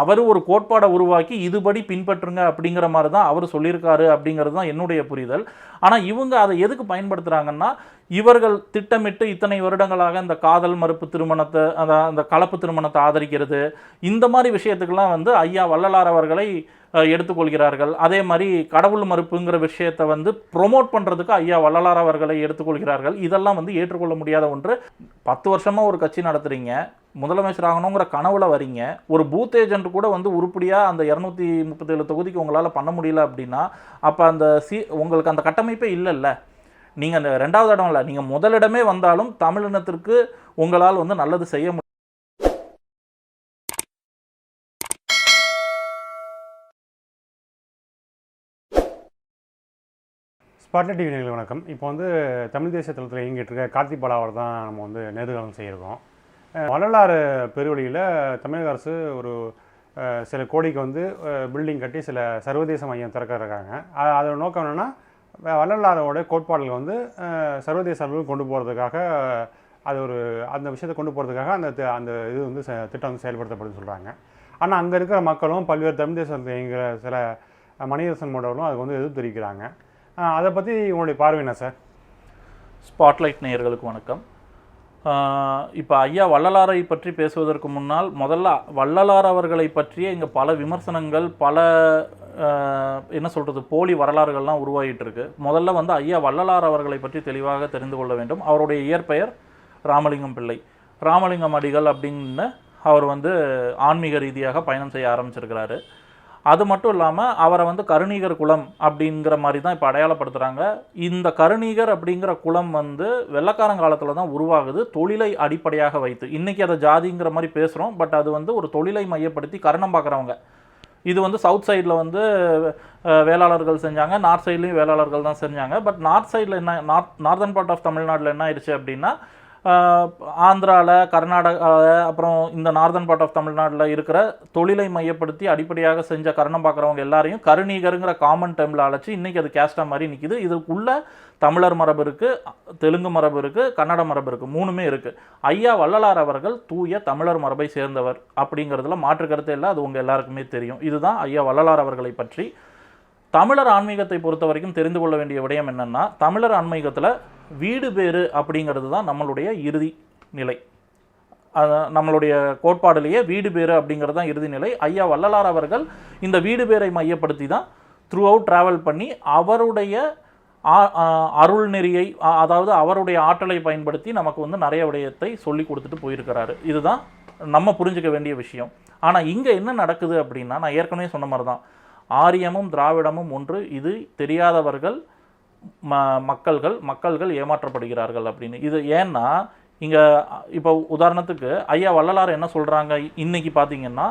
அவர் ஒரு கோட்பாடை உருவாக்கி இதுபடி பின்பற்றுங்க அப்படிங்கிற மாதிரி தான் அவர் சொல்லியிருக்காரு அப்படிங்கிறது தான் என்னுடைய புரிதல். ஆனால் இவங்க அதை எதுக்கு பயன்படுத்துகிறாங்கன்னா இவர்கள் திட்டமிட்டு இத்தனை வருடங்களாக இந்த காதல் மறுப்பு திருமணத்தை அந்த அந்த கலப்பு திருமணத்தை ஆதரிக்கிறது இந்த மாதிரி விஷயத்துக்கெல்லாம் வந்து ஐயா வள்ளலார் அவர்களை எடுத்துக்கொள்கிறார்கள். அதே மாதிரி கடவுள் மறுப்புங்கிற விஷயத்தை வந்து ப்ரொமோட் பண்ணுறதுக்கு ஐயா வள்ளலார் அவர்களை எடுத்துக்கொள்கிறார்கள். இதெல்லாம் வந்து ஏற்றுக்கொள்ள முடியாத ஒன்று. பத்து வருஷமாக ஒரு கட்சி நடத்துகிறீங்க முதலமைச்சர் ஆகணுங்கிற கனவுல வரீங்க. ஒரு பூத் ஏஜென்ட் கூட வந்து உருப்படியாக அந்த இரநூத்தி முப்பத்தேழு தொகுதிக்கு உங்களால் பண்ண முடியல அப்படின்னா அப்போ அந்த சி உங்களுக்கு அந்த கட்டமைப்பே இல்லைல்ல. நீங்கள் அந்த ரெண்டாவது இடம் இல்லை நீங்கள் முதலிடமே வந்தாலும் தமிழினத்திற்கு உங்களால் வந்து நல்லது செய்ய முடியும் ஸ்பாட்லைட் டிவி நேயர்களுக்கு வணக்கம். இப்போ வந்து தமிழ் தேசிய தளத்தில் இயங்கிட்டு இருக்க கார்த்தி பாலாவர் தான் நம்ம வந்து நேர்காணம் செய்யிருக்கோம் வரலாறு பெருவழியில் தமிழக அரசு ஒரு சில கோடிக்கு வந்து பில்டிங் கட்டி சில சர்வதேச மையம் திறக்க இருக்காங்க அதோட நோக்கம் என்னென்னா வரலாறோட கோட்பாடுகள் வந்து சர்வதேச அளவில் கொண்டு போகிறதுக்காக அது ஒரு அந்த விஷயத்தை கொண்டு போகிறதுக்காக அந்த அந்த இது வந்து செ- திட்டம் வந்து செயல்படுத்தப்படுதுன்னு சொல்கிறாங்க ஆனால் அங்கே இருக்கிற மக்களும் பல்வேறு தமிழ் தேசத்தில் இயங்குகிற சில மணியரசன் மோடவர்களும் அதுக்கு வந்து எதிர்த்து தெரிவிக்கிறாங்க அதை பற்றி உங்களுடைய பார்வையினா சார்? ஸ்பாட்லைட் நேயர்களுக்கு வணக்கம். இப்போ ஐயா வள்ளலாரை பற்றி பேசுவதற்கு முன்னால் முதல்ல வள்ளலார் அவர்களை பற்றிய இங்கே பல விமர்சனங்கள் பல என்ன சொல்கிறது போலி வரலாறுகள்லாம் உருவாகிட்டு இருக்கு முதல்ல வந்து ஐயா வள்ளலார் அவர்களை பற்றி தெளிவாக தெரிந்து கொள்ள வேண்டும். அவருடைய இயற்பெயர் ராமலிங்கம் பிள்ளை. ராமலிங்கம் அடிகள் அப்படின்னு அவர் வந்து ஆன்மீக ரீதியாக பயணம் செய்ய ஆரம்பிச்சிருக்கிறாரு. அது மட்டும் இல்லாமல் அவரை வந்து கருணீகர் குலம் அப்படிங்கிற மாதிரி தான் இப்போ அடையாளப்படுத்துகிறாங்க இந்த கருணீகர் அப்படிங்கிற குலம் வந்து வெள்ளக்காரங்காலத்தில் தான் உருவாகுது. தொழிலை அடிப்படையாக வைத்து. இன்றைக்கி அதை ஜாதிங்கிற மாதிரி பேசுகிறோம் பட் அது வந்து ஒரு தொழிலை மையப்படுத்தி கருணம் பார்க்குறவங்க இது வந்து சவுத் சைடில் வந்து வேளாளர்கள் செஞ்சாங்க. நார்த் சைட்லேயும் வேளாளர்கள் தான் செஞ்சாங்க. பட் நார்த் சைடில் என்ன நார்த் நார்தன் பார்ட் ஆஃப் தமிழ்நாட்டில் என்ன ஆயிடுச்சு அப்படின்னா ஆந்திராவில் கர்நாடகாவில் அப்புறம் இந்த நார்தன் பார்ட் ஆஃப் தமிழ்நாட்டில் இருக்கிற தொழிலை மையப்படுத்தி அடிப்படையாக செஞ்ச கரணம் பார்க்குறவங்க எல்லாரையும் கருணீகருங்கிற காமன் டேர்மில் அழைச்சி இன்றைக்கி அது கேஸ்டாக மாதிரி நிற்கிது இதுக்குள்ள தமிழர் மரபு இருக்குது தெலுங்கு மரபு இருக்குது கன்னட மரபு இருக்குது மூணுமே இருக்குது ஐயா வள்ளலார் அவர்கள் தூய தமிழர் மரபை சேர்ந்தவர் அப்படிங்கிறதுல மாற்று கருத்தே இல்லை அது உங்கள் எல்லாருக்குமே தெரியும். இதுதான் ஐயா வள்ளலார் அவர்களை பற்றி. தமிழர் ஆன்மீகத்தை பொறுத்த வரைக்கும் தெரிந்து கொள்ள வேண்டிய விடயம் என்னென்னா தமிழர் ஆன்மீகத்தில் வீடு பேறு அப்படிங்கிறது தான் நம்மளுடைய இறுதி நிலை. நம்மளுடைய கோட்பாடுலேயே வீடு பேறு அப்படிங்கிறது தான் இறுதி நிலை. ஐயா வள்ளலார் அவர்கள் இந்த வீடு பேரை மையப்படுத்தி தான் த்ரூ அவுட் ட்ராவல் பண்ணி அவருடைய அருள் நெறியை அதாவது அவருடைய ஆற்றலை பயன்படுத்தி நமக்கு வந்து நிறைய விடயத்தை சொல்லி கொடுத்துட்டு போயிருக்கிறாரு. இதுதான் நம்ம புரிஞ்சுக்க வேண்டிய விஷயம். ஆனால் இங்கே என்ன நடக்குது அப்படின்னா நான் ஏற்கனவே சொன்ன மாதிரி தான் ஆரியமும் திராவிடமும் ஒன்று. இது தெரியாதவர்கள் ம மக்கள்கள் மக்கள்கள் ஏமாற்றப்படுகிறார்கள் அப்படின்னு. இது ஏன்னா இங்கே இப்போ உதாரணத்துக்கு ஐயா வள்ளலார் என்ன சொல்கிறாங்க இன்றைக்கி பார்த்தீங்கன்னா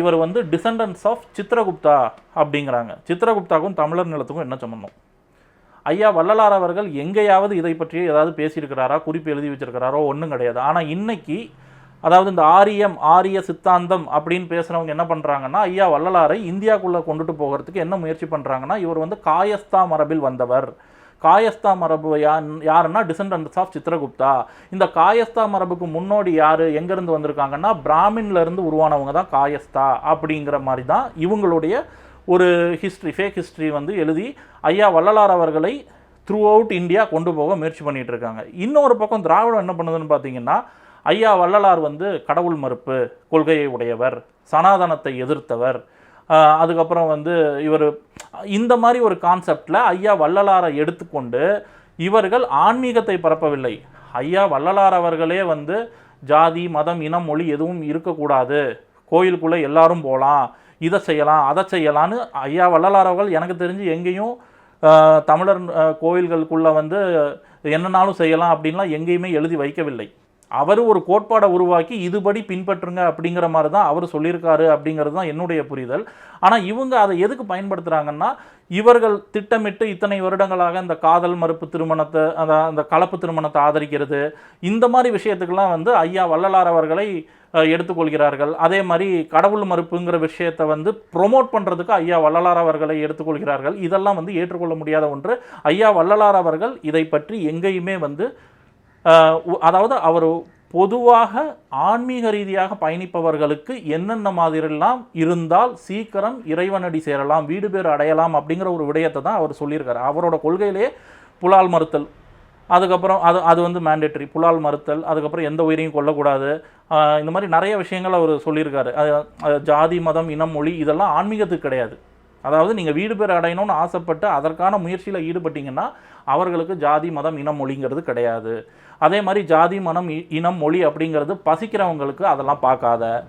இவர் வந்து டிசண்டன்ஸ் ஆஃப் சித்திரகுப்தா அப்படிங்கிறாங்க. சித்திரகுப்தாவுக்கும் தமிழர் நிலத்துக்கும் என்ன சம்மந்தம் ஐயா வள்ளலார் அவர்கள் எங்கேயாவது இதை பற்றி ஏதாவது பேசியிருக்கிறாரா? குறிப்பு எழுதி வச்சிருக்கிறாரோ? ஒன்றும் கிடையாது. ஆனால் இன்னைக்கு அதாவது இந்த ஆரியம் ஆரிய சித்தாந்தம் அப்படின்னு பேசுகிறவங்க என்ன பண்ணுறாங்கன்னா ஐயா வள்ளலாரை இந்தியாக்குள்ளே கொண்டுட்டு போகிறதுக்கு என்ன முயற்சி பண்ணுறாங்கன்னா இவர் வந்து காயஸ்தா மரபில் வந்தவர். காயஸ்தா மரபு யா யாருன்னா டிசன்டன்ஸ் ஆஃப் சித்திரகுப்தா. இந்த காயஸ்தா மரபுக்கு முன்னோடி யார்? எங்கேருந்து வந்திருக்காங்கன்னா பிராமின்ல இருந்து உருவானவங்க தான் காயஸ்தா அப்படிங்கிற மாதிரி தான் இவங்களுடைய ஒரு ஹிஸ்ட்ரி ஃபேக் ஹிஸ்ட்ரி வந்து எழுதி ஐயா வள்ளலார் அவர்களை த்ரூ அவுட் இந்தியா கொண்டு போக முயற்சி பண்ணிகிட்டு இருக்காங்க. இன்னொரு பக்கம் திராவிடம் என்ன பண்ணுதுன்னு பார்த்தீங்கன்னா ஐயா வள்ளலார் வந்து கடவுள் மறுப்பு கொள்கையை உடையவர் சனாதனத்தை எதிர்த்தவர் அதுக்கப்புறம் வந்து இவர் இந்த மாதிரி ஒரு கான்செப்டில் ஐயா வள்ளலாரை எடுத்துக்கொண்டு இவர்கள் ஆன்மீகத்தை பரப்பவில்லை. ஐயா வள்ளலார் அவர்களே வந்து ஜாதி மதம் இனம் மொழி எதுவும் இருக்கக்கூடாது. கோயிலுக்குள்ளே எல்லாரும் போகலாம் இதை செய்யலாம் அதை செய்யலான்னு ஐயா வள்ளலார் அவர்கள் எனக்கு தெரிஞ்சு எங்கேயும் தமிழர் கோயில்களுக்குள்ளே வந்து என்னனாலும் செய்யலாம் அப்படின்லாம் எங்கேயுமே எழுதி வைக்கவில்லை. அவர் ஒரு கோட்பாடை உருவாக்கி இதுபடி பின்பற்றுங்க அப்படிங்கிற மாதிரி தான் அவர் சொல்லியிருக்காரு அப்படிங்கிறது தான் என்னுடைய புரிதல். ஆனால் இவங்க அதை எதுக்கு பயன்படுத்துகிறாங்கன்னா இவர்கள் திட்டமிட்டு இத்தனை வருடங்களாக இந்த காதல் மறுப்பு திருமணத்தை அந்த அந்த கலப்பு திருமணத்தை ஆதரிக்கிறது. இந்த மாதிரி விஷயத்துக்கெல்லாம் வந்து ஐயா வள்ளலார் அவர்களை எடுத்துக்கொள்கிறார்கள். அதே மாதிரி கடவுள் மறுப்புங்கிற விஷயத்தை வந்து ப்ரொமோட் பண்ணுறதுக்கு ஐயா வள்ளலார் அவர்களை எடுத்துக்கொள்கிறார்கள். இதெல்லாம் வந்து ஏற்றுக்கொள்ள முடியாத ஒன்று. ஐயா வள்ளலார் அவர்கள் இதை பற்றி எங்கேயுமே வந்து அதாவது அவர் பொதுவாக ஆன்மீக ரீதியாக பயணிப்பவர்களுக்கு என்னென்ன மாதிரிலாம் இருந்தால் சீக்கிரம் இறைவனடி சேரலாம் வீடு பேர் அடையலாம் அப்படிங்கிற ஒரு விடயத்தை தான் அவர் சொல்லியிருக்காரு. அவரோட கொள்கையிலே புலால் மறுத்தல் அதுக்கப்புறம் அது அது வந்து மேண்டேட்டரி புலால் மறுத்தல் அதுக்கப்புறம் எந்த உயிரையும் கொல்லக்கூடாது. இந்த மாதிரி நிறைய விஷயங்கள் அவர் சொல்லியிருக்காரு. அது ஜாதி மதம் இனம் மொழி இதெல்லாம் ஆன்மீகத்துக்கு கிடையாது. அதாவது நீங்கள் வீடு பேர் அடையணும்னு ஆசைப்பட்டு அதற்கான முயற்சியில் ஈடுபட்டீங்கன்னா அவர்களுக்கு ஜாதி மதம் இனம் மொழிங்கிறது கிடையாது. அதே மாதிரி ஜாதி மனம் இ- இனம் மொழி அப்படிங்கிறது பசிக்கிறவங்களுக்கு அதெல்லாம் பார்க்காத.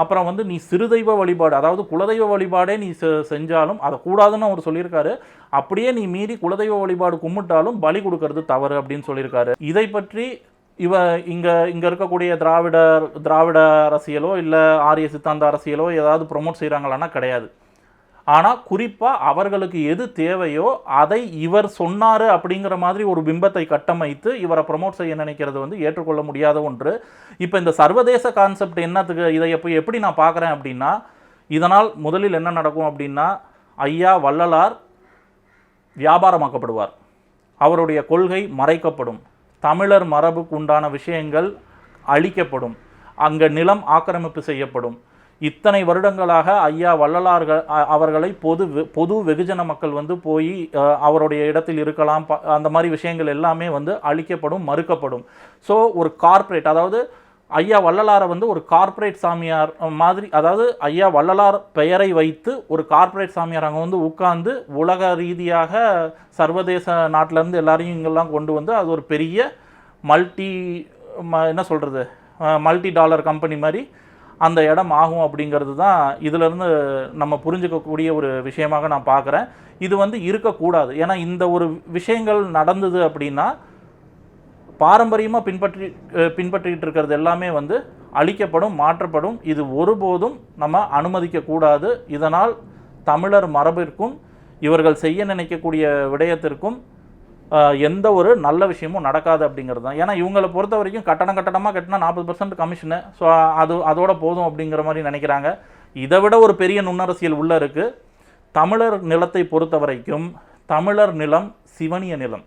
அப்புறம் வந்து நீ சிறுதெய்வ வழிபாடு அதாவது குலதெய்வ வழிபாடே நீ செ- செஞ்சாலும் அதை கூடாதுன்னு அவர் சொல்லியிருக்காரு. அப்படியே நீ மீறி குலதெய்வ வழிபாடு கும்பிட்டாலும் பலி கொடுக்கறது தவறு அப்படின்னு சொல்லியிருக்காரு. இதை பற்றி இவ இங்கே இங்கே இருக்கக்கூடிய திராவிட திராவிட அரசியலோ இல்லை ஆரிய சித்தாந்த அரசியலோ ஏதாவது ப்ரொமோட் செய்கிறாங்களான்னா கிடையாது. ஆனால் குறிப்பாக அவர்களுக்கு எது தேவையோ அதை இவர் சொன்னார் அப்படிங்கிற மாதிரி ஒரு பிம்பத்தை கட்டமைத்து இவரை ப்ரமோட் செய்ய நினைக்கிறது வந்து ஏற்றுக்கொள்ள முடியாத ஒன்று. இப்போ இந்த சர்வதேச கான்செப்ட் என்னத்துக்கு இதை எப்போ எப்படி நான் பார்க்குறேன் அப்படின்னா இதனால் முதலில் என்ன நடக்கும் அப்படின்னா ஐயா வள்ளலார் வியாபாரமாக்கப்படுவார். அவருடைய கொள்கை மறைக்கப்படும். தமிழர் மரபுக்கு உண்டான விஷயங்கள் அழிக்கப்படும். அங்கே நிலம் ஆக்கிரமிப்பு செய்யப்படும். இத்தனை வருடங்களாக ஐயா வள்ளலார்கள் அவர்களை பொது வெ- பொது வெகுஜன மக்கள் வந்து போய் அவருடைய இடத்தில் இருக்கலாம் ப- அந்த மாதிரி விஷயங்கள் எல்லாமே வந்து அழிக்கப்படும் மறுக்கப்படும். ஸோ ஒரு கார்ப்பரேட் அதாவது ஐயா வள்ளலாரை வந்து ஒரு கார்ப்பரேட் சாமியார் மாதிரி அதாவது ஐயா வள்ளலார் பெயரை வைத்து ஒரு கார்ப்பரேட் சாமியார் அங்கே வந்து உட்கார்ந்து உலக ரீதியாக சர்வதேச நாட்டிலேருந்து எல்லாரையும் இங்கெல்லாம் கொண்டு வந்து அது ஒரு பெரிய மல்டி ம என்ன சொல்கிறது மல்டி டாலர் கம்பெனி மாதிரி அந்த இடம் ஆகும் அப்படிங்கிறது தான் இதிலிருந்து நம்ம புரிஞ்சுக்கக்கூடிய ஒரு விஷயமாக நான் பார்க்குறேன் இது வந்து இருக்கக்கூடாது. ஏன்னா இந்த ஒரு விஷயங்கள் நடந்தது அப்படின்னா பாரம்பரியமாக பின்பற்றி பின்பற்றிக்கிட்டு பின்பற்றிட்டு இருக்கிறது எல்லாமே வந்து அழிக்கப்படும் மாற்றப்படும். இது ஒருபோதும் நம்ம அனுமதிக்கக்கூடாது. இதனால் தமிழர் மரபிற்கும் இவர்கள் செய்ய நினைக்கக்கூடிய விடயத்திற்கும் எந்த ஒரு நல்ல விஷயமும் நடக்காது அப்படிங்கிறது தான். ஏன்னா இவங்களை பொறுத்த வரைக்கும் கட்டணம் கட்டணமாக கட்டினா நாற்பது பர்சன்ட் கமிஷனு ஸோ அது அதோட போதும் அப்படிங்கிற மாதிரி நினைக்கிறாங்க. இதை விட ஒரு பெரிய நுண்ணரசியல் உள்ள இருக்குது தமிழர் நிலத்தை பொறுத்த வரைக்கும் தமிழர் நிலம் சிவனிய நிலம்.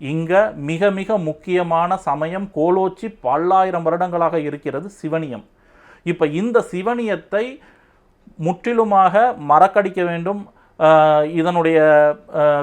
இங்கே மிக மிக முக்கியமான சமயம் கோலோச்சி பல்லாயிரம் வருடங்களாக இருக்கிறது சிவனியம். இப்போ இந்த சிவனியத்தை முற்றிலுமாக மறக்கடிக்க வேண்டும். இதனுடைய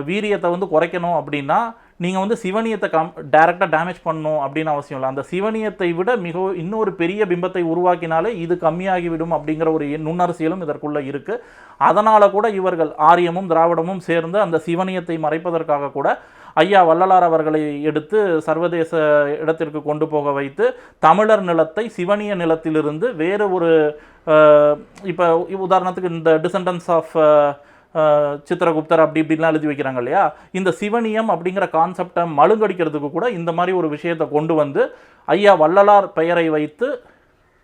வீரியத்தை வந்து குறைக்கணும் அப்படின்னா நீங்கள் வந்து சிவனியத்தை கம் டைரெக்டாக டேமேஜ் பண்ணணும் அப்படின்னு அவசியம் இல்லை. அந்த சிவனியத்தை விட மிக இன்னொரு பெரிய பிம்பத்தை உருவாக்கினாலே இது கம்மியாகிவிடும் அப்படிங்கிற ஒரு நுண்ணரசியலும் இதற்குள்ளே இருக்குது அதனால் கூட இவர்கள் ஆரியமும் திராவிடமும் சேர்ந்து அந்த சிவனியத்தை மறைப்பதற்காக கூட ஐயா வள்ளலார் அவர்களை எடுத்து சர்வதேச இடத்திற்கு கொண்டு போக வைத்து தமிழர் நிலத்தை சிவனிய நிலத்திலிருந்து வேறு ஒரு இப்போ உதாரணத்துக்கு இந்த டிசன்டன்ஸ் ஆஃப் சித்திரகுப்தர் அப்படி இப்படிலாம் எழுதி வைக்கிறாங்க இல்லையா? இந்த சிவனியம் அப்படிங்கிற கான்செப்டை மழுங்கடிக்கிறதுக்கு கூட இந்த மாதிரி ஒரு விஷயத்தை கொண்டு வந்து ஐயா வள்ளலார் பெயரை வைத்து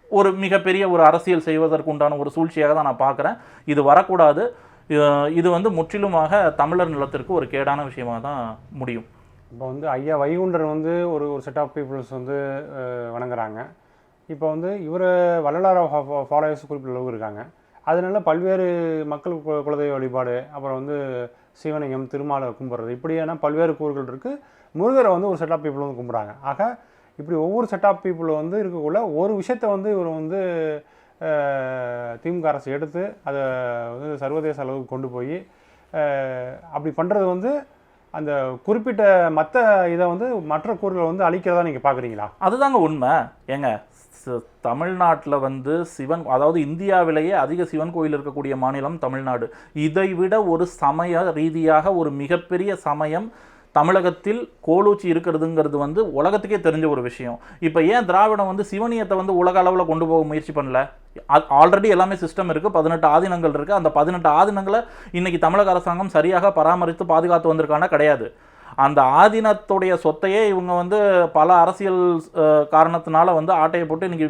ஒரு மிகப்பெரிய ஒரு அரசியல் செய்வதற்குண்டான ஒரு சூழ்ச்சியாக தான் நான் பார்க்குறேன். இது வரக்கூடாது. இது- வந்து முற்றிலுமாக தமிழர் நிலத்திற்கு ஒரு கேடான விஷயமாக தான் முடியும். இப்போ வந்து ஐயா வைகுண்டர் வந்து ஒரு ஒரு செட் ஆஃப் பீப்புள்ஸ் வந்து வணங்குறாங்க. இப்போ வந்து இவர் வள்ளலார ஃபாலோவர்ஸ் குறிப்பிட்ட அளவு இருக்காங்க. அதனால பல்வேறு மக்கள் கு- குலதெய்வ வழிபாடு அப்புறம் வந்து சிவனையும் திருமாலை கும்பிட்றது இப்படியான பல்வேறு கூறுகள் இருக்குது முருகரை வந்து ஒரு செட் ஆஃப் பீப்புள் வந்து கும்பிட்றாங்க. ஆக இப்படி ஒவ்வொரு செட் ஆஃப் பீப்புள் வந்து இருக்கக்குள்ள ஒரு விஷயத்தை வந்து இவர் வந்து திமுக அரசு எடுத்து அதை வந்து சர்வதேச அளவுக்கு கொண்டு போய் அப்படி பண்ணுறது வந்து அந்த குறிப்பிட்ட மற்ற இதை வந்து மற்ற கூறுகளை வந்து அழிக்கிறதா நீங்கள் பார்க்குறீங்களா அதுதாங்க உண்மை. ஏங்க தமிழ்நாட்டில் வந்து சிவன் அதாவது இந்தியாவிலேயே அதிக சிவன் கோயில் இருக்கக்கூடிய மாநிலம் தமிழ்நாடு. இதை விட ஒரு சமய ரீதியாக ஒரு மிகப்பெரிய சமயம் தமிழகத்தில் கோலூச்சி இருக்கிறதுங்கிறது வந்து உலகத்துக்கே தெரிஞ்ச ஒரு விஷயம். இப்போ ஏன் திராவிடம் வந்து சிவனியத்தை வந்து உலக அளவில் கொண்டு போக முயற்சி பண்ணல? ஆல்ரெடி எல்லாமே சிஸ்டம் இருக்குது பதினெட்டு ஆதீனங்கள் இருக்குது அந்த பதினெட்டு ஆதினங்களை இன்றைக்கி தமிழக அரசாங்கம் சரியாக பராமரித்து பாதுகாத்து வந்திருக்கானா கிடையாது. அந்த ஆதீனத்துடைய சொத்தையே இவங்க வந்து பல அரசியல் காரணத்தினால வந்து ஆட்டையை போட்டு இன்றைக்கி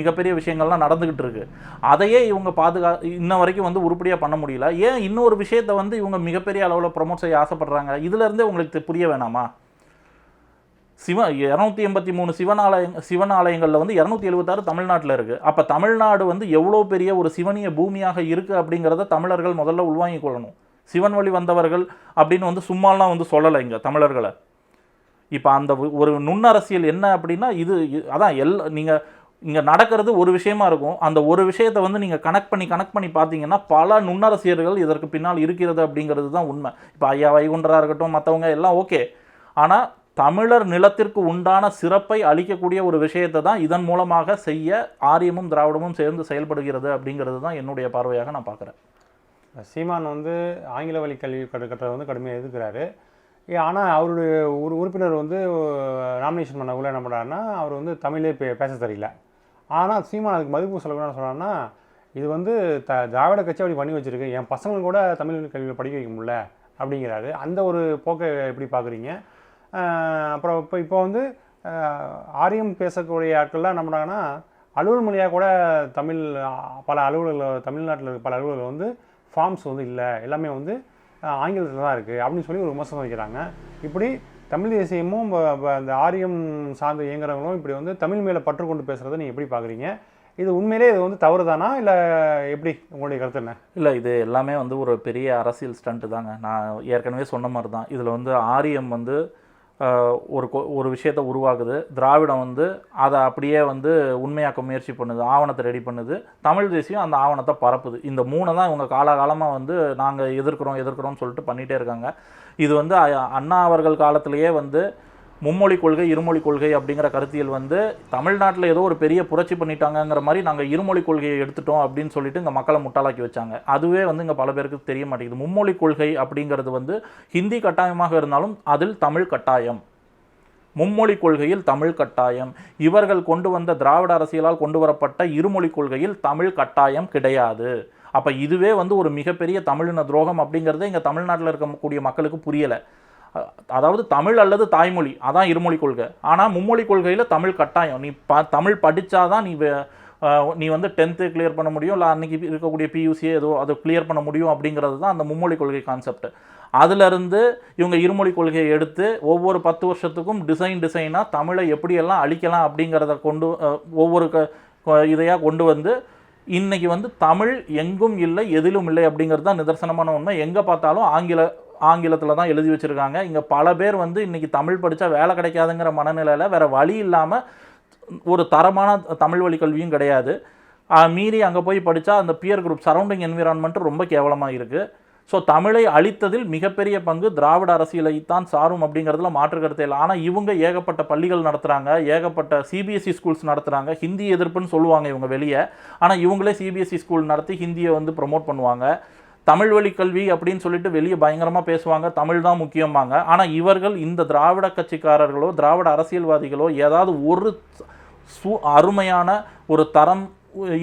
மிகப்பெரிய விஷயங்கள்லாம் நடந்துக்கிட்டு இருக்கு. அதையே இவங்க பாதுகா இன்ன வரைக்கும் வந்து உருப்படியாக பண்ண முடியல. ஏன் இன்னொரு விஷயத்தை வந்து இவங்க மிகப்பெரிய அளவில் ப்ரொமோட் செய்ய ஆசைப்படுறாங்க? இதுலருந்தே உங்களுக்கு புரிய வேணாமா? சிவ இரநூத்தி எண்பத்தி மூணு சிவன் ஆலய சிவன் ஆலயங்களில் வந்து இரநூத்தி எழுபத்தாறு தமிழ்நாட்டில் இருக்குது அப்போ தமிழ்நாடு வந்து எவ்வளோ பெரிய ஒரு சிவனிய பூமியாக இருக்குது அப்படிங்கிறத தமிழர்கள் முதல்ல உள்வாங்கிக் கொள்ளணும். சிவன் வழி வந்தவர்கள் அப்படின்னு வந்து சும்மாலாம் வந்து சொல்லலை இங்கே தமிழர்களை. இப்போ அந்த ஒரு நுண்ணரசியல் என்ன அப்படின்னா இது இ- அதான் எல் நீங்கள் இங்கே நடக்கிறது ஒரு விஷயமா இருக்கும். அந்த ஒரு விஷயத்தை வந்து நீங்கள் கனெக்ட் பண்ணி கனெக்ட் பண்ணி பார்த்தீங்கன்னா பல நுண்ணரசியர்கள் இதற்கு பின்னால் இருக்கிறது அப்படிங்கிறது தான் உண்மை. இப்போ ஐயா வைகுண்டராக இருக்கட்டும் மற்றவங்க எல்லாம் ஓகே. ஆனால் தமிழர் நிலத்திற்கு உண்டான சிறப்பை அளிக்கக்கூடிய ஒரு விஷயத்தை தான் இதன் மூலமாக செய்ய ஆரியமும் திராவிடமும் சேர்ந்து செயல்படுகிறது அப்படிங்கிறது தான் என்னுடைய பார்வையாக நான் பார்க்குறேன். சீமான் வந்து ஆங்கில வழி கல்வி கட்டு கட்டுறதை வந்து கடுமையாக எதிர்க்கிறாரு. ஆனால் அவருடைய ஒரு உறுப்பினர் வந்து நாமினேஷன் பண்ணக்குள்ளே என்ன பண்ணுறாருன்னா அவர் வந்து தமிழே பே பேச தெரியல ஆனால் சீமான் அதுக்கு மதிப்பு சொல்லக்கூடாது என்ன இது வந்து த திராவிட கட்சி அப்படி பண்ணி வச்சுருக்கு. என் பசங்களும் கூட தமிழ் கல்வியில் படிக்க வைக்க முடியல அப்படிங்கிறாரு. அந்த ஒரு போக்கை எப்படி பார்க்குறீங்க அப்புறம் இப்போ இப்போ வந்து ஆரியம் பேசக்கூடிய ஆட்கள்லாம் என்ன பண்ணுறாங்கன்னா அலுவல் மொழியாக கூட தமிழ் பல அலுவலர்கள் தமிழ்நாட்டில் இருக்க பல அலுவலர்கள் வந்து ஃபார்ம்ஸ் வந்து இல்லை. எல்லாமே வந்து ஆங்கிலத்தில் தான் இருக்குது அப்படின்னு சொல்லி ஒரு விமர்சனம் வைக்கிறாங்க. இப்படி தமிழ் தேசியமும் ப- அந்த ஆரியம் சார்ந்து இயங்குறவங்களும் இப்படி வந்து தமிழ் மேலே பற்று கொண்டு பேசுகிறத நீங்கள் எப்படி பார்க்குறீங்க இது உண்மையிலே இது வந்து தவறு தானா இல்லை எப்படி? உங்களுடைய கருத்து என்ன? இல்லை இது எல்லாமே வந்து ஒரு பெரிய அரசியல் ஸ்டண்ட்டு தாங்க. நான் ஏற்கனவே சொன்ன மாதிரி தான் இதில் வந்து ஆரியம் வந்து ஒரு கொ- ஒரு விஷயத்தை உருவாக்குது. திராவிடம் வந்து அதை அப்படியே வந்து உண்மையாக்க முயற்சி பண்ணுது. ஆவணத்தை ரெடி பண்ணுது. தமிழ் தேசியம் அந்த ஆவணத்தை பரப்புது. இந்த மூணை தான் இவங்க காலகாலமாக வந்து நாங்கள் எதிர்க்கிறோம் எதிர்க்கிறோம்னு சொல்லிட்டு பண்ணிகிட்டே இருக்காங்க. இது வந்து அ- அண்ணா அவர்கள் காலத்திலேயே வந்து மும்மொழி கொள்கை இருமொழி கொள்கை அப்படிங்கிற கருத்தியல் வந்து தமிழ்நாட்டில் ஏதோ ஒரு பெரிய புரட்சி பண்ணிட்டாங்கங்கிற மாதிரி நாங்கள் இருமொழி கொள்கையை எடுத்துட்டோம் அப்படின்னு சொல்லிட்டு இங்கே மக்களை முட்டாளாக்கி வச்சாங்க. அதுவே வந்து இங்கே பல பேருக்கு தெரிய மாட்டேங்குது. மும்மொழி கொள்கை அப்படிங்கிறது வந்து ஹிந்தி கட்டாயமாக இருந்தாலும் அதில் தமிழ் கட்டாயம். மும்மொழி கொள்கையில் தமிழ் கட்டாயம். இவர்கள் கொண்டு வந்த திராவிட அரசியலால் கொண்டு வரப்பட்ட இருமொழி கொள்கையில் தமிழ் கட்டாயம் கிடையாது. அப்போ இதுவே வந்து ஒரு மிகப்பெரிய தமிழின துரோகம் அப்படிங்கிறதே இங்கே தமிழ்நாட்டில் இருக்கக்கூடிய மக்களுக்கு புரியலை. அதாவது தமிழ் அல்லது தாய்மொழி அதான் இருமொழி கொள்கை. ஆனால் மும்மொழி கொள்கையில் தமிழ் கட்டாயம். நீ ப தமிழ் படித்தாதான் நீ நீ வந்து டென்த்து கிளியர் பண்ண முடியும். இல்லை அன்றைக்கி இருக்கக்கூடிய பியூசியே ஏதோ அதை கிளியர் பண்ண முடியும் அப்படிங்கிறது தான் அந்த மும்மொழி கொள்கை கான்செப்ட் அதிலிருந்து இவங்க இருமொழி கொள்கையை எடுத்து ஒவ்வொரு பத்து வருஷத்துக்கும் டிசைன் டிசைனாக தமிழை எப்படியெல்லாம் அழிக்கலாம் அப்படிங்கிறத கொண்டு ஒவ்வொரு க இதையாக கொண்டு வந்து இன்றைக்கி வந்து தமிழ் எங்கும் இல்லை எதிலும் இல்லை அப்படிங்கிறது தான் நிதர்சனமான உண்மை. எங்கே பார்த்தாலும் ஆங்கில ஆங்கிலத்தில் தான் எழுதி வச்சுருக்காங்க. இங்கே பல பேர் வந்து இன்றைக்கி தமிழ் படித்தா வேலை கிடைக்காதுங்கிற மனநிலையில் வேறு வழி இல்லாமல் ஒரு தரமான தமிழ் வழி கல்வியும் கிடையாது. மீறி அங்கே போய் படித்தா அந்த பியர் குரூப் சரௌண்டிங் என்விரான்மெண்ட் ரொம்ப கேவலமாக இருக்குது ஸோ தமிழை அழித்ததில் மிகப்பெரிய பங்கு திராவிட அரசியலை தான் சாரும் அப்படிங்கிறதுல மாற்று கருத்து இல்லை. ஆனால் இவங்க ஏகப்பட்ட பள்ளிகள் நடத்துகிறாங்க ஏகப்பட்ட சிபிஎஸ்சி ஸ்கூல்ஸ் நடத்துகிறாங்க ஹிந்தி எதிர்ப்புன்னு சொல்லுவாங்க இவங்க வெளியே. ஆனால் இவங்களே சிபிஎஸ்சி ஸ்கூல் நடத்தி ஹிந்தியை வந்து ப்ரொமோட் பண்ணுவாங்க. தமிழ் வழி கல்வி அப்படின்னு சொல்லிட்டு வெளியே பயங்கரமாக பேசுவாங்க. தமிழ் தான் முக்கியமாங்க ஆனால் இவர்கள் இந்த திராவிட கட்சிக்காரர்களோ திராவிட அரசியல்வாதிகளோ ஏதாவது ஒரு சு அருமையான ஒரு தரம்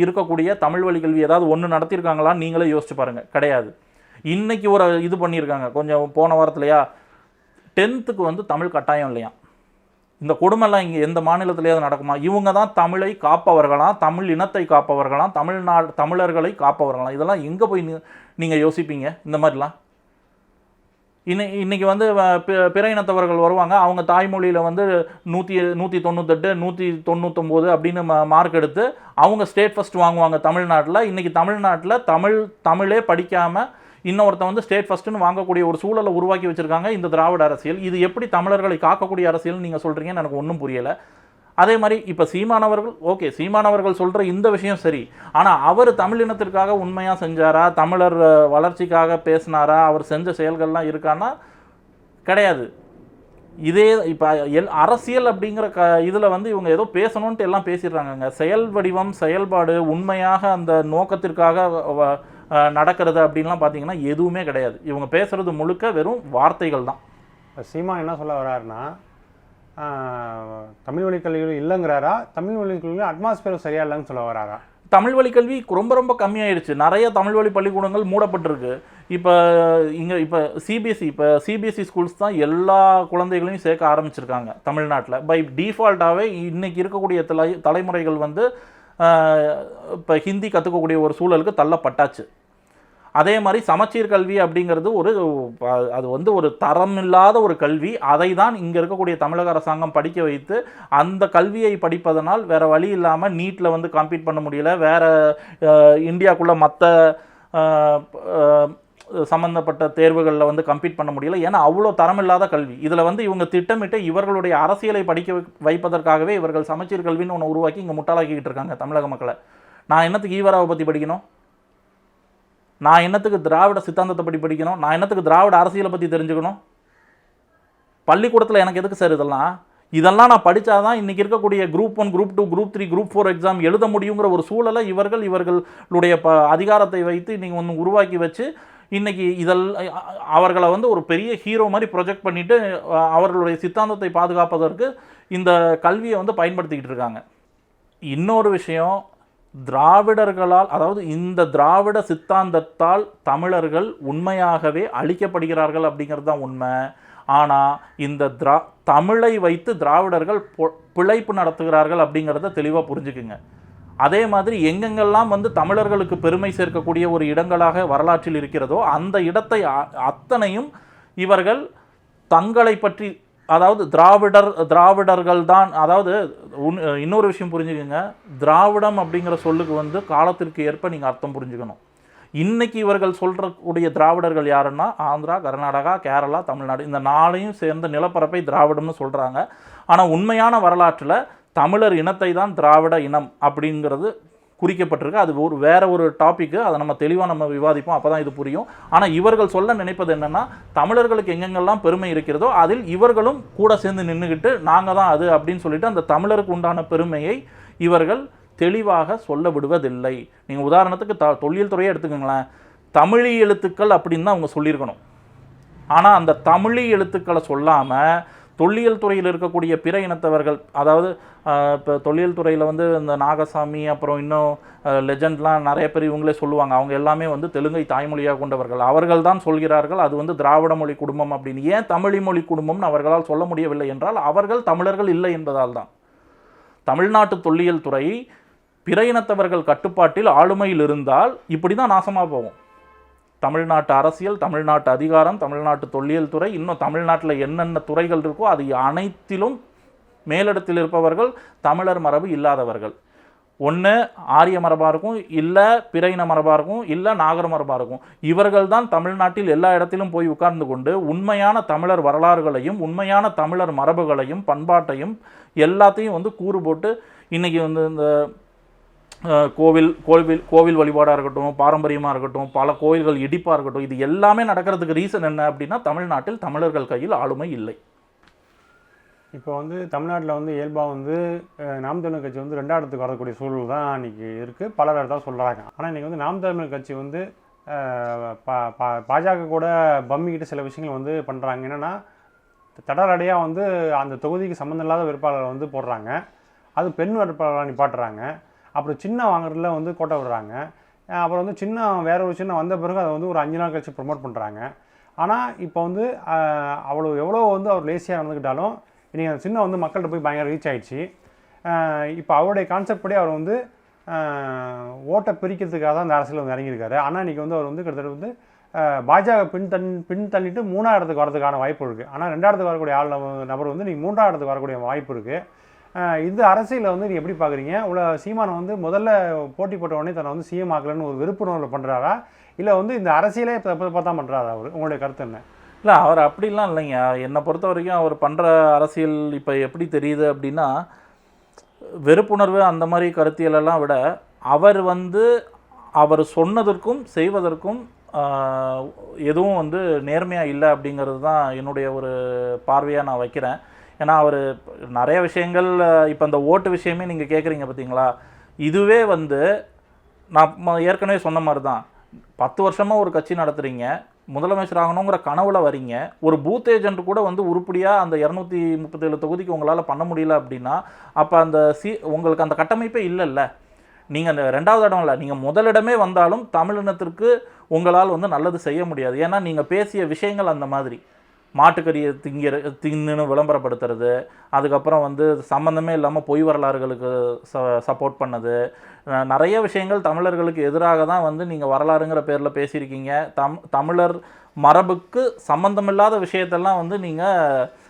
இருக்கக்கூடிய தமிழ் வழி கல்வி ஏதாவது ஒன்று நடத்தியிருக்காங்களான்னு நீங்களே யோசிச்சு பாருங்கள் கிடையாது. இன்றைக்கி ஒரு இது பண்ணியிருக்காங்க கொஞ்சம் போன வாரத்துலையா டென்த்துக்கு வந்து தமிழ் கட்டாயம் இல்லையா இந்த கொடுமைலாம் இங்கே எந்த மாநிலத்திலேயாவது நடக்குமா? இவங்க தான் தமிழை காப்பவர்களாம் தமிழ் இனத்தை காப்பவர்களாம் தமிழ்நாடு தமிழர்களை காப்பவர்களாம் இதெல்லாம் எங்கே போய் நீங்கள் யோசிப்பீங்க? இந்த மாதிரிலாம். இன்னை இன்றைக்கி வந்து பிற இனத்தவர்கள் வருவாங்க. அவங்க தாய்மொழியில் வந்து நூற்றி நூற்றி தொண்ணூத்தெட்டு நூற்றி தொண்ணூத்தொம்போது அப்படின்னு மார்க் எடுத்து அவங்க ஸ்டேட் ஃபஸ்ட் வாங்குவாங்க தமிழ்நாட்டில். இன்றைக்கி தமிழ்நாட்டில் தமிழ் தமிழே படிக்காமல் இன்னொருத்தன் வந்து ஸ்டேட் ஃபஸ்ட்டுன்னு வாங்கக்கூடிய ஒரு சூழலை உருவாக்கி வச்சிருக்காங்க இந்த திராவிட அரசியல். இது எப்படி தமிழர்களை காக்கக்கூடிய அரசியல்னு நீங்கள் சொல்கிறீங்கன்னு எனக்கு ஒன்றும் புரியலை. அதே மாதிரி இப்போ சீமானவர்கள் ஓகே சீமானவர்கள் சொல்கிற இந்த விஷயம் சரி. ஆனால் அவர் தமிழினத்திற்காக உண்மையாக செஞ்சாரா? தமிழர் வளர்ச்சிக்காக பேசினாரா? அவர் செஞ்ச செயல்கள்லாம் இருக்கான்னா? கிடையாது. இதே இப்போ எல் அரசியல் அப்படிங்கிற க இதில் வந்து இவங்க ஏதோ பேசணுன்ட்டு எல்லாம் பேசிடுறாங்கங்க. செயல் வடிவம் செயல்பாடு உண்மையாக அந்த நோக்கத்திற்காக வ- நடக்கிறது அப்படின்லாம் பார்த்தீங்கன்னா எதுவுமே கிடையாது. இவங்க பேசுறது முழுக்க வெறும் வார்த்தைகள் தான். சீமான் என்ன சொல்ல வர்றாருன்னா தமிழ் வழி கல்விகள் இல்லைங்கிறாரா? தமிழ் வழி கல்வியில் அட்மாஸ்பியர் சரியா இல்லைன்னு சொல்ல வராரா? தமிழ் வழி கல்வி ரொம்ப ரொம்ப கம்மியாயிடுச்சு. நிறைய தமிழ் வழி பள்ளிக்கூடங்கள் மூடப்பட்டிருக்கு. இப்போ இங்கே இப்போ சிபிஎஸ்சி இப்போ சிபிஎஸ்சி ஸ்கூல்ஸ் தான் எல்லா குழந்தைகளையும் சேர்க்க ஆரம்பிச்சிருக்காங்க தமிழ்நாட்டில். பை டிஃபால்ட்டாகவே இன்னைக்கு இருக்கக்கூடிய தலை தலைமுறைகள் வந்து இப்போ ஹிந்தி கற்றுக்கக்கூடிய ஒரு சூழலுக்கு தள்ளப்பட்டாச்சு. அதே மாதிரி சமச்சீர் கல்வி அப்படிங்கிறது ஒரு அது வந்து ஒரு தரம் இல்லாத ஒரு கல்வி. அதை தான் இங்கே இருக்கக்கூடிய தமிழக அரசாங்கம் படிக்க வைத்து அந்த கல்வியை படிப்பதனால் வேறு வழி இல்லாமல் நீட்டில் வந்து காம்பீட் பண்ண முடியல. வேறு இந்தியாக்குள்ளே மற்ற சம்மந்தப்பட்ட தேர்வுகளில் வந்து கம்ப்ளீட் பண்ண முடியல. ஏன்னா அவ்வளோ தரமில்லாத கல்வி. இதில் வந்து இவங்க திட்டமிட்டு இவர்களுடைய அரசியலை படிக்க வைப்பதற்காகவே இவர்கள் சமச்சீர் கல்வின்னு ஒன்று உருவாக்கி இங்கே முட்டாளாக்கிக்கிட்டு இருக்காங்க தமிழக மக்களை. நான் என்னத்துக்கு ஈவராவை பற்றி படிக்கணும்? நான் என்னத்துக்கு திராவிட சித்தாந்தத்தை பற்றி படிக்கணும்? நான் என்னத்துக்கு திராவிட அரசியலை பற்றி தெரிஞ்சுக்கணும்? பள்ளிக்கூடத்தில் எனக்கு எதுக்கு சார் இதெல்லாம்? இதெல்லாம் நான் படித்தாதான் இன்றைக்கி இருக்கக்கூடிய group one group two group three group four exam எழுத முடியுங்கிற ஒரு சூழலை இவர்கள் இவர்களுடைய ப அதிகாரத்தை வைத்து நீங்கள் ஒன்று உருவாக்கி வச்சு இன்றைக்கி இதெல் அவர்களை வந்து ஒரு பெரிய ஹீரோ மாதிரி ப்ரொஜெக்ட் பண்ணிட்டு அவர்களுடைய சித்தாந்தத்தை பாதுகாப்பதற்கு இந்த கல்வியை வந்து பயன்படுத்திக்கிட்டு இருக்காங்க. இன்னொரு விஷயம் திராவிடர்களால் அதாவது இந்த திராவிட சித்தாந்தத்தால் தமிழர்கள் உண்மையாகவே அழிக்கப்படுகிறார்கள் அப்படிங்கிறது தான் உண்மை. ஆனால் இந்த திரா தமிழை வைத்து திராவிடர்கள் பொ- பிழைப்பு நடத்துகிறார்கள் அப்படிங்கிறத தெளிவாக புரிஞ்சுக்குங்க. அதே மாதிரி எங்கெங்கெல்லாம் வந்து தமிழர்களுக்கு பெருமை சேர்க்கக்கூடிய ஒரு இடங்களாக வரலாற்றில் இருக்கிறதோ அந்த இடத்தை அத்தனையும் இவர்கள் தங்களை பற்றி அதாவது திராவிடர் திராவிடர்கள் தான் அதாவது இன்னொரு விஷயம் புரிஞ்சுக்கோங்க. திராவிடம் அப்படிங்கிற சொல்லுக்கு வந்து காலத்திற்கு ஏற்ப நீங்கள் அர்த்தம் புரிஞ்சுக்கணும். இன்னைக்கு இவர்கள் சொல்கிறக்கூடிய திராவிடர்கள் யாருன்னா ஆந்திரா கர்நாடகா கேரளா தமிழ்நாடு இந்த நாளையும் சேர்ந்த நிலப்பரப்பை திராவிடம்னு சொல்கிறாங்க ஆனால் உண்மையான வரலாற்றில் தமிழர் இனத்தை தான் திராவிட இனம் அப்படிங்கிறது குறிக்கப்பட்டிருக்கு. அது ஒரு வேற ஒரு டாப்பிக்கு அதை நம்ம தெளிவாக நம்ம விவாதிப்போம் அப்போ தான் இது புரியும். ஆனால் இவர்கள் சொல்ல நினைப்பது என்னென்னா தமிழர்களுக்கு எங்கெங்கெல்லாம் பெருமை இருக்கிறதோ அதில் இவர்களும் கூட சேர்ந்து நின்றுக்கிட்டு நாங்கள் தான் அது அப்படின்னு சொல்லிட்டு அந்த தமிழருக்கு உண்டான பெருமையை இவர்கள் தெளிவாக சொல்ல விடுவதில்லை. நீங்கள் உதாரணத்துக்கு த தொழில் துறையை எடுத்துக்கோங்களேன். தமிழி எழுத்துக்கள் அப்படின்னு தான் அவங்க சொல்லியிருக்கணும். ஆனால் அந்த தமிழி எழுத்துக்களை சொல்லாமல் தொல்லியல் துறையில் இருக்கக்கூடிய பிற இனத்தவர்கள் அதாவது இப்போ தொல்லியல் துறையில் வந்து இந்த நாகசாமி அப்புறம் இன்னும் லெஜண்ட்லாம் நிறைய பேர் இவங்களே சொல்லுவாங்க. அவங்க எல்லாமே வந்து தெலுங்கை தாய்மொழியாக கொண்டவர்கள். அவர்கள் தான் சொல்கிறார்கள் அது வந்து திராவிட மொழி குடும்பம் அப்படின்னு. ஏன் தமிழி மொழி குடும்பம்னு அவர்களால் சொல்ல முடியவில்லை என்றால் அவர்கள் தமிழர்கள் இல்லை என்பதால் தான். தமிழ்நாட்டு தொல்லியல் துறை பிற இனத்தவர்கள் கட்டுப்பாட்டில் ஆளுமையில் இருந்தால் இப்படி தான் நாசமாக போகும். தமிழ்நாட்டு அரசியல் தமிழ்நாட்டு அதிகாரம் தமிழ்நாட்டு தொல்லியல் துறை இன்னும் தமிழ்நாட்டில் என்னென்ன துறைகள் இருக்கோ அது அனைத்திலும் மேலிடத்தில் இருப்பவர்கள் தமிழர் மரபு இல்லாதவர்கள். ஒன்று ஆரிய மரபாக இருக்கும் இல்லை பிற இன மரபாக இருக்கும் இல்லை நாகர மரபாக இருக்கும். இவர்கள் தான் தமிழ்நாட்டில் எல்லா இடத்திலும் போய் உட்கார்ந்து கொண்டு உண்மையான தமிழர் வரலாறுகளையும் உண்மையான தமிழர் மரபுகளையும் பண்பாட்டையும் எல்லாத்தையும் வந்து கூறு போட்டு இன்றைக்கி வந்து இந்த கோவில் கோவில் கோவில் வழிபாடாக இருக்கட்டும் பாரம்பரியமாக இருக்கட்டும் பல கோவில்கள் இடிப்பாக இருக்கட்டும் இது எல்லாமே நடக்கிறதுக்கு ரீசன் என்ன அப்படின்னா தமிழ்நாட்டில் தமிழர்கள் கையில் ஆளுமை இல்லை. இப்போ வந்து தமிழ்நாட்டில் வந்து இயல்பாக வந்து நாம் தமிழர் கட்சி வந்து ரெண்டாயிரத்துக்கு வரக்கூடிய சூழல் தான் இன்னைக்கு இருக்குது பலர் தான் சொல்கிறாங்க ஆனால் இன்றைக்கி வந்து நாம் தமிழர் கட்சி வந்து பா- பா- பாஜக கூட பம்மிக்கிட்டு சில விஷயங்கள் வந்து பண்ணுறாங்க என்னென்னா தடரடியாக வந்து அந்த தொகுதிக்கு சம்மந்தம் இல்லாத வேட்பாளரை வந்து போடுறாங்க. அது பெண் வேட்பாளராக நிப்பாட்டுறாங்க. அப்புறம் சின்ன வாங்குறதுல வந்து கோட்டை விடுறாங்க. அப்புறம் வந்து சின்ன வேற ஒரு சின்ன வந்த பிறகு அதை வந்து ஒரு அஞ்சு நாள் கழிச்சு ப்ரொமோட் பண்ணுறாங்க ஆனால் இப்போ வந்து அவ்வளோ எவ்வளோ வந்து அவர் லேசியாக நடந்துக்கிட்டாலும் இன்றைக்கி அந்த சின்ன வந்து மக்கள்கிட்ட போய் பயங்கர ரீச் ஆகிடுச்சு இப்போ அவருடைய கான்செப்ட் படி அவர் வந்து ஓட்டை பிரிக்கிறதுக்காக தான் அந்த அரசியல் வந்து இறங்கியிருக்காரு. ஆனால் இன்றைக்கி வந்து அவர் வந்து கிட்டத்தட்ட வந்து பாஜக பின் தன் பின் தள்ளிட்டு மூணாயிரத்துக்கு இடத்துக்கு வரதுக்கான வாய்ப்பு இருக்குது ஆனால் ரெண்டாயிரத்துக்கு வரக்கூடிய ஆள் நபர் வந்து நீங்கள் மூன்றாவது இடத்துக்கு வரக்கூடிய வாய்ப்பு இருக்குது இது இந்த வந்து நீ எப்படி பார்க்குறீங்க உள்ள சீமானை வந்து முதல்ல போட்டி போட்ட உடனே தன்னை வந்து சிஎம் ஆக்கலன்னு ஒரு விருப்புணர்வில் பண்ணுறாரா இல்லை வந்து இந்த அரசியலே இப்போ பார்த்தா பண்ணுறாரா அவர்? உங்களுடைய கருத்து என்ன? இல்லை அவர் அப்படிலாம் இல்லைங்க. என்னை பொறுத்த வரைக்கும் அவர் பண்ணுற அரசியல் இப்போ எப்படி தெரியுது அப்படின்னா வெறுப்புணர்வு அந்த மாதிரி கருத்தியலெல்லாம் விட அவர் வந்து அவர் சொன்னதற்கும் செய்வதற்கும் எதுவும் வந்து நேர்மையாக இல்லை அப்படிங்கிறது தான் என்னுடைய ஒரு பார்வையாக நான் வைக்கிறேன். ஏன்னா அவர் நிறைய விஷயங்கள் இப்போ இந்த ஓட்டு விஷயமே நீங்கள் கேட்குறீங்க பார்த்தீங்களா இதுவே வந்து நான் ஏற்கனவே சொன்ன மாதிரி தான் பத்து வருஷமாக ஒரு கட்சி நடத்துகிறீங்க முதலமைச்சர் ஆகணுங்கிற கனவுல வரீங்க ஒரு பூத் ஏஜென்ட் கூட வந்து உருப்படியாக அந்த இரநூத்தி முப்பத்தேழு தொகுதிக்கு உங்களால் பண்ண முடியல அப்படின்னா அப்போ அந்த சி உங்களுக்கு அந்த கட்டமைப்பே இல்லைல்ல. நீங்கள் அந்த ரெண்டாவது இடம் இல்லை நீங்கள் முதலிடமே வந்தாலும் தமிழினத்திற்கு உங்களால் வந்து நல்லது செய்ய முடியாது. ஏன்னா நீங்கள் பேசிய விஷயங்கள் அந்த மாதிரி. மாட்டுக்கறியை திங்கிற தின்னுன்னு விளம்பரப்படுத்துறது. அதுக்கப்புறம் வந்து சம்மந்தமே இல்லாமல் பொய் வரலாறுகளுக்கு ச சப்போர்ட் பண்ணது. நிறைய விஷயங்கள் தமிழர்களுக்கு எதிராக தான் வந்து நீங்கள் வரலாறுங்கிற பேரில் பேசியிருக்கீங்க. தம் தமிழர் மரபுக்கு சம்மந்தமில்லாத விஷயத்தெல்லாம் வந்து நீங்கள்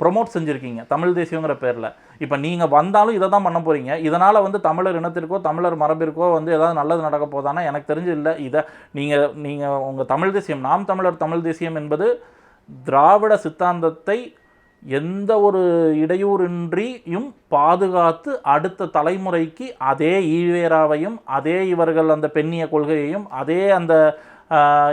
ப்ரொமோட் செஞ்சுருக்கீங்க தமிழ் தேசியங்கிற பேரில். இப்போ நீங்கள் வந்தாலும் இதை தான் பண்ண போகிறீங்க இதனால் வந்து தமிழர் இனத்திற்கோ தமிழர் மரபிற்கோ வந்து ஏதாவது நல்லது நடக்க போதானா எனக்கு தெரிஞ்சு இல்லை. இதை நீங்கள் நீங்கள் உங்கள் தமிழ் தேசியம் நாம் தமிழர் தமிழ் தேசியம் என்பது திராவிட சித்தாந்தத்தை எந்த ஒரு இடையூறின்றியும் பாதுகாத்து அடுத்த தலைமுறைக்கு அதே ஈவேராவையும் அதே இவர்கள் அந்த பெண்ணிய கொள்கையையும் அதே அந்த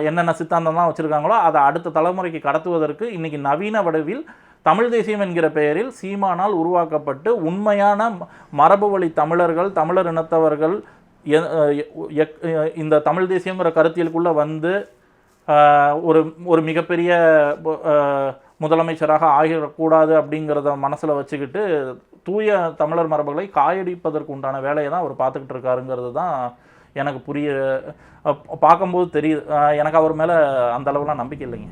என்னென்ன சித்தாந்தம்லாம் வச்சுருக்காங்களோ அதை அடுத்த தலைமுறைக்கு கடத்துவதற்கு இன்றைக்கி நவீன வடிவில் தமிழ் தேசியம் என்கிற பெயரில் சீமானால் உருவாக்கப்பட்டு உண்மையான மரபு வழி தமிழர்கள் தமிழர் இனத்தவர்கள் எக்- இந்த தமிழ் தேசியங்கிற கருத்தியலுக்குள்ளே வந்து ஒரு ஒரு மிகப்பெரிய முதலமைச்சராக ஆகிடக்கூடாது அப்படிங்கிறத மனசில் வச்சுக்கிட்டு தூய தமிழர் மரபுகளை காயடிப்பதற்கு உண்டான வேலையை தான் அவர் பார்த்துக்கிட்டு இருக்காருங்கிறது தான் எனக்கு புரிய பார்க்கும்போது தெரியுது. எனக்கு அவர் மேலே அந்த அளவுலாம் நம்பிக்கை இல்லைங்க.